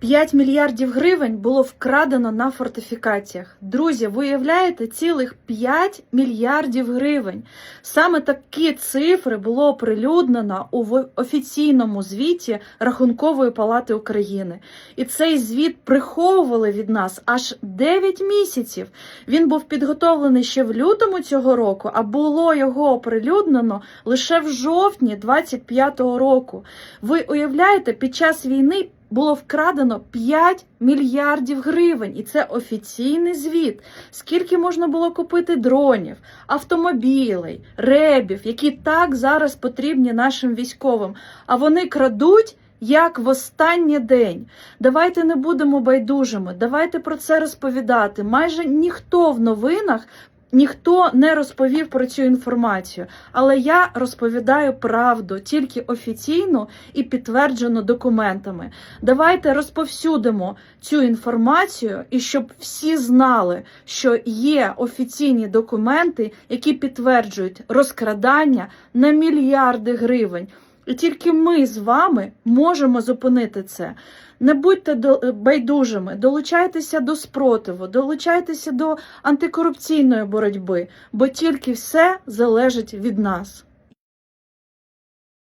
5 мільярдів гривень було вкрадено на фортифікаціях. Друзі, ви уявляєте цілих 5 мільярдів гривень. Саме такі цифри було оприлюднено у офіційному звіті Рахункової палати України. І цей звіт приховували від нас аж 9 місяців. Він був підготовлений ще в лютому цього року, а було його оприлюднено лише в жовтні 25-го року. Ви уявляєте, під час війни було вкрадено 5 мільярдів гривень, і це офіційний звіт. Скільки можна було купити дронів, автомобілей, ребів, які так зараз потрібні нашим військовим, а вони крадуть. Як в останній день. Давайте не будемо байдужими, давайте про це розповідати. Майже ніхто в новинах ніхто не розповів про цю інформацію. Але я розповідаю правду, тільки офіційну і підтверджену документами. Давайте розповсюдимо цю інформацію і щоб всі знали, що є офіційні документи, які підтверджують розкрадання на мільярди гривень. І тільки ми з вами можемо зупинити це. Не будьте до- байдужими, долучайтеся до спротиву, долучайтеся до антикорупційної боротьби, бо тільки все залежить від нас.